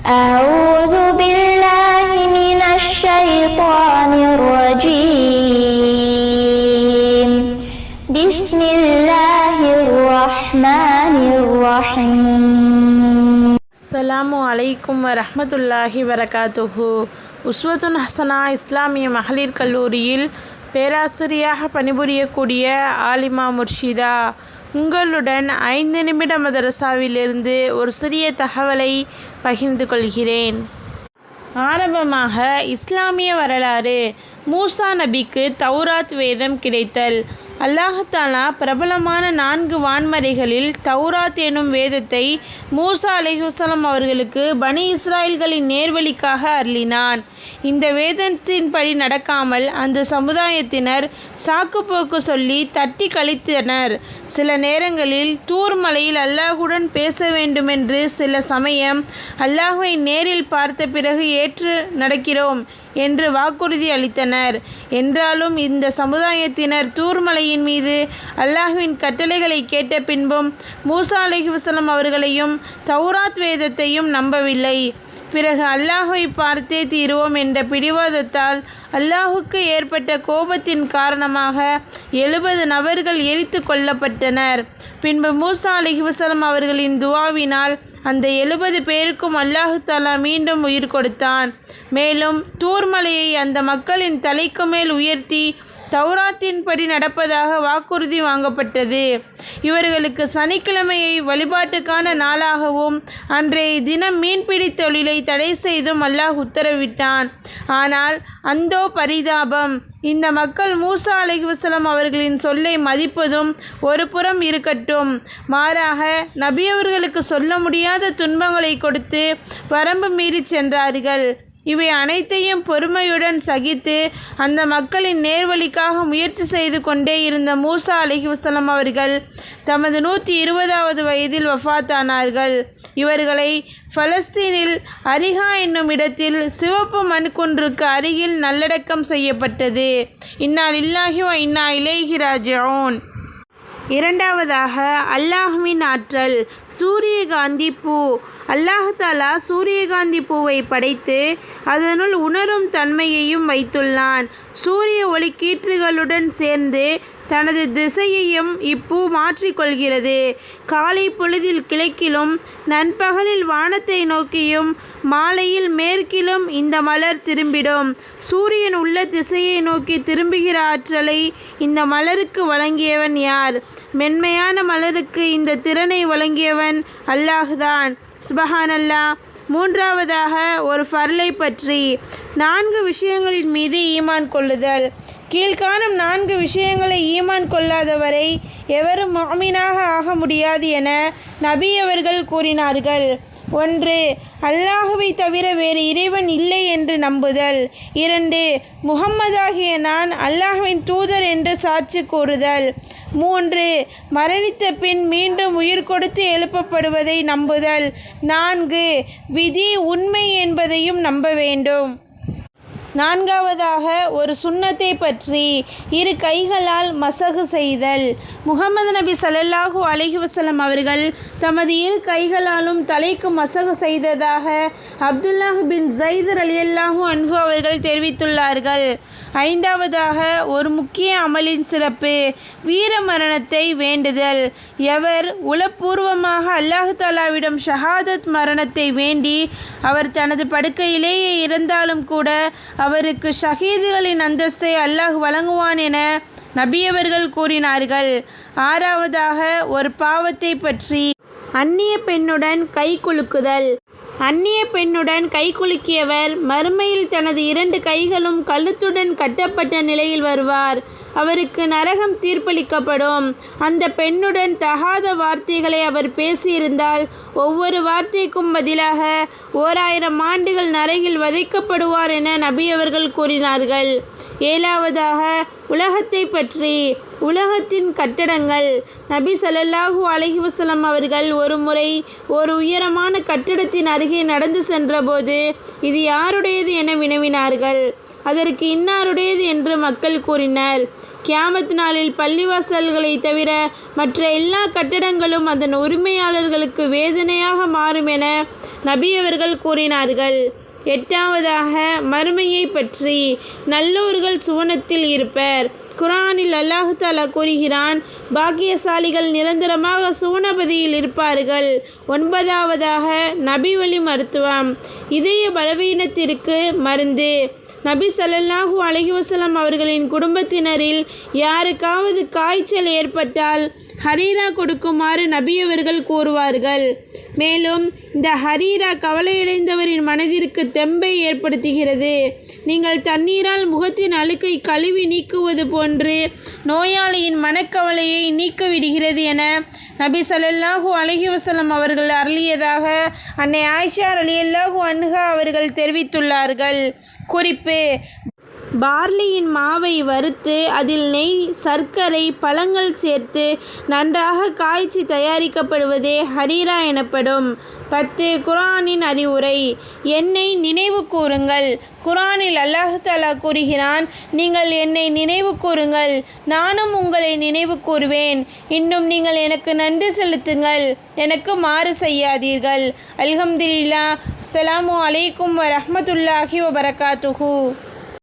أعوذ بالله من الشيطان الرجيم بسم الله الرحمن الرحيم அஸ்ஸலாமு அலைக்கும் வரஹ்மத்துல்லாஹி வரகாத்துஹு உஸ்வத்துன் ஹசனா இஸ்லாமிய மகளிர் கல்லூரியில் பேராசிரியாக பணிபுரியக்கூடிய ஆலிமா முர்ஷிதா உங்களுடன் ஐந்து நிமிட மதரசாவிலிருந்து ஒரு சிறிய தகவலை பகிர்ந்து கொள்கிறேன். ஆரம்பமாக இஸ்லாமிய வரலாறு மூசா நபிக்கு தௌராத் வேதம் கிடைத்தல். அல்லாஹாலா பிரபலமான நான்கு வான்மறைகளில் தௌராத் எனும் வேதத்தை மூசா அலைஹுசலம் அவர்களுக்கு பனி இஸ்ராயல்களின் நேர்வழிக்காக அருளினான். இந்த வேதத்தின்படி நடக்காமல் அந்த சமுதாயத்தினர் சாக்குப்போக்கு சொல்லி தட்டி கழித்தனர். சில நேரங்களில் தூர் மலையில் அல்லாஹுடன் பேச வேண்டுமென்று சில சமயம் அல்லாஹுவை நேரில் பார்த்த பிறகு ஏற்று நடக்கிறோம் என்று வாக்குறுதி அளித்தனர். என்றாலும் இந்த சமுதாயத்தினர் தூர்மலையின் மீது அல்லாஹுவின் கட்டளைகளை கேட்ட பின்பும் மூசா அலைஹிவசலம் அவர்களையும் தௌராத் வேதத்தையும் நம்பவில்லை. பிறகு அல்லாஹை பார்த்தே தீருவோம் என்ற பிடிவாதத்தால் அல்லாஹுக்கு ஏற்பட்ட கோபத்தின் காரணமாக எழுபது நபர்கள் எரித்து கொல்லப்பட்டனர். பின்பு மூசா அலிஹிவசலம் அவர்களின் துவாவினால் அந்த எழுபது பேருக்கும் அல்லாஹு தாலா மீண்டும் உயிர் கொடுத்தான். மேலும் தூர்மலையை அந்த மக்களின் தலைக்கு மேல் உயர்த்தி தௌராத்தின்படி நடப்பதாக வாக்குறுதி வாங்கப்பட்டது. இவர்களுக்கு சனிக்கிழமையை வழிபாட்டுக்கான நாளாகவும் அன்றைய தினம் மீன்பிடி தொழிலை தடை செய்தும் அல்லாஹ் உத்தரவிட்டான். ஆனால் அந்தோ பரிதாபம். இந்த மக்கள் மூசா அலைவசலம் அவர்களின் சொல்லை மதிப்பதும் ஒரு புறம் இருக்கட்டும். மாறாக நபியவர்களுக்கு சொல்ல முடியாத துன்பங்களை கொடுத்து வரம்பு மீறி சென்றார்கள். இவை அனைத்தையும் பொறுமையுடன் சகித்து அந்த மக்களின் நேர்வழிக்காக முயற்சி செய்து கொண்டே இருந்த மூசா அலிஹிவசலம் அவர்கள் தமது நூற்றி இருபதாவது வயதில் வஃபாத்தானார்கள் இவர்களை பலஸ்தீனில் அரிகா என்னும் இடத்தில் சிவப்பு மண்குன்றுக்கு அருகில் நல்லடக்கம் செய்யப்பட்டது. இன்னால் இல்லாஹி இன்னா இலேஹி இரண்டாவதாக அல்லாஹுவின் ஆற்றல் சூரியகாந்தி பூ. அல்லாஹாலா சூரியகாந்தி பூவை படைத்து அதனுள் உணரும் தன்மையையும் வைத்துள்ளான். சூரிய ஒளி கீற்றுகளுடன் சேர்ந்து தனது திசையையும் இப்பூ மாற்றிக்கொள்கிறது. காலை பொழுதில் கிழக்கிலும் நண்பகலில் வானத்தை நோக்கியும் மாலையில் மேற்கிலும் இந்த மலர் திரும்பிடும். சூரியன் உள்ள திசையை நோக்கி திரும்புகிற ஆற்றலை இந்த மலருக்கு வழங்கியவன் யார்? மென்மையான மலருக்கு இந்த திறனை வழங்கியவன் அல்லாஹுதான். சுபஹான் அல்லாஹ் மூன்றாவதாக ஒரு ஃபர்லை பற்றி. நான்கு விஷயங்களின் மீது ஈமான் கொள்ளுதல். கீழ்காணும் நான்கு விஷயங்களை ஈமான் கொள்ளாதவரை எவரும் மாமீனாக ஆக முடியாது என நபி அவர்கள் கூறினார்கள். ஒன்று அல்லாஹுவை தவிர வேறு இறைவன் இல்லை என்று நம்புதல். இரண்டு முகம்மதாகிய நான் அல்லாஹுவின் தூதர் என்று சாட்சி கூறுதல். மூன்று மரணித்த பின் மீண்டும் உயிர் கொடுத்து எழுப்பப்படுவதை நம்புதல். நான்கு விதி உண்மை என்பதையும் நம்ப வேண்டும். நான்காவதாக ஒரு சுண்ணத்தை பற்றி இரு கைகளால் மசகு செய்தல். முகமது நபி சல்லல்லாஹு அலைஹி அவர்கள் தமது இரு கைகளாலும் தலைக்கு மசகு செய்ததாக அப்துல்லாஹ் பின் ஜைதர் அலியல்லாஹு அன்ஹு அவர்கள் தெரிவித்துள்ளார்கள். ஐந்தாவதாக ஒரு முக்கிய அமலின் சிறப்பு வீர மரணத்தை வேண்டுதல். எவர் உளப்பூர்வமாக அல்லாஹு தாலாவிடம் ஷஹாதத் மரணத்தை வேண்டி அவர் தனது படுக்கையிலேயே இருந்தாலும் கூட அவருக்கு ஷஹீதுகளின் அந்தஸ்தை அல்லாஹ் வழங்குவான் என நபியவர்கள் கூறினார்கள். ஆறாவதாக ஒரு பாவத்தை பற்றி அந்நிய பெண்ணுடன் கை குலுக்குதல். அந்நிய பெண்ணுடன் கை குலுக்கியவர் மறுமையில் தனது இரண்டு கைகளும் கழுத்துடன் கட்டப்பட்ட நிலையில் வருவார். அவருக்கு நரகம் தீர்ப்பளிக்கப்படும். அந்த பெண்ணுடன் தகாத வார்த்தைகளை அவர் பேசியிருந்தால் ஒவ்வொரு வார்த்தைக்கும் பதிலாக ஓராயிரம் ஆண்டுகள் நரகில் வதைக்கப்படுவார் என நபி அவர்கள் கூறினார்கள். ஏழாவதாக உலகத்தை பற்றி உலகத்தின் கட்டடங்கள். நபி ஸல்லல்லாஹு அலைஹி அவர்கள் ஒரு முறை ஒரு உயரமான கட்டடத்தின் அருகே நடந்து சென்றபோது இது யாருடையது? என வினவினார்கள். அதற்கு இன்னாருடையது? என்று மக்கள் கூறினர். கியாமத் நாளில் பள்ளிவாசல்களை தவிர மற்ற எல்லா கட்டடங்களும் அதன் உரிமையாளர்களுக்கு வேதனையாக மாறும் என நபி அவர்கள் கூறினார்கள். எட்டாவதாக மறுமையை பற்றி. நல்லோர்கள் சுவனத்தில் இருப்பர். குரானில் அல்லாஹு தாலா கூறுகிறான் பாக்கியசாலிகள் நிரந்தரமாக சுவனபதியில் இருப்பார்கள். ஒன்பதாவதாக நபி வழி மருத்துவம். இதய பலவீனத்திற்கு மருந்து. நபி சல்லல்லாஹு அலைஹி அவர்களின் குடும்பத்தினரில் யாருக்காவது காய்ச்சல் ஏற்பட்டால் ஹரீரா கொடுக்குமாறு நபியவர்கள் கூறுவார்கள். மேலும் இந்த ஹரீரா கவலையடைந்தவரின் மனதிற்கு தெம்பை ஏற்படுத்துகிறது. நீங்கள் தண்ணீரால் முகத்தின் அழுக்கை கழுவி நீக்குவது போன்று நோயாளியின் மனக்கவலையை நீக்கிவிடுகிறது என நபி ஸல்லல்லாஹு அலஹி வசலம் அவர்கள் அருளியதாக அன்னை ஆயிஷா அலியல்லாஹு அன்ஹா அவர்கள் தெரிவித்துள்ளார்கள். குறிப்பு பார்லியின் மாவை வறுத்து அதில் நெய் சர்க்கரை பழங்கள் சேர்த்து நன்றாக காய்ச்சி தயாரிக்கப்படுவதே ஹரீரா எனப்படும். பத்து குரானின் அறிவுரை என்னை நினைவு கூறுங்கள். குரானில் அல்லாஹாலா கூறுகிறான் நீங்கள் என்னை நினைவு கூறுங்கள். நானும் உங்களை நினைவு கூறுவேன். இன்னும் நீங்கள் எனக்கு நன்றி செலுத்துங்கள். எனக்கு மாறு செய்யாதீர்கள். அல்ஹம்துல்லா அஸ்லாம் அலைக்கும் வரமத்துல்லாஹி வபரகாத்துஹூ.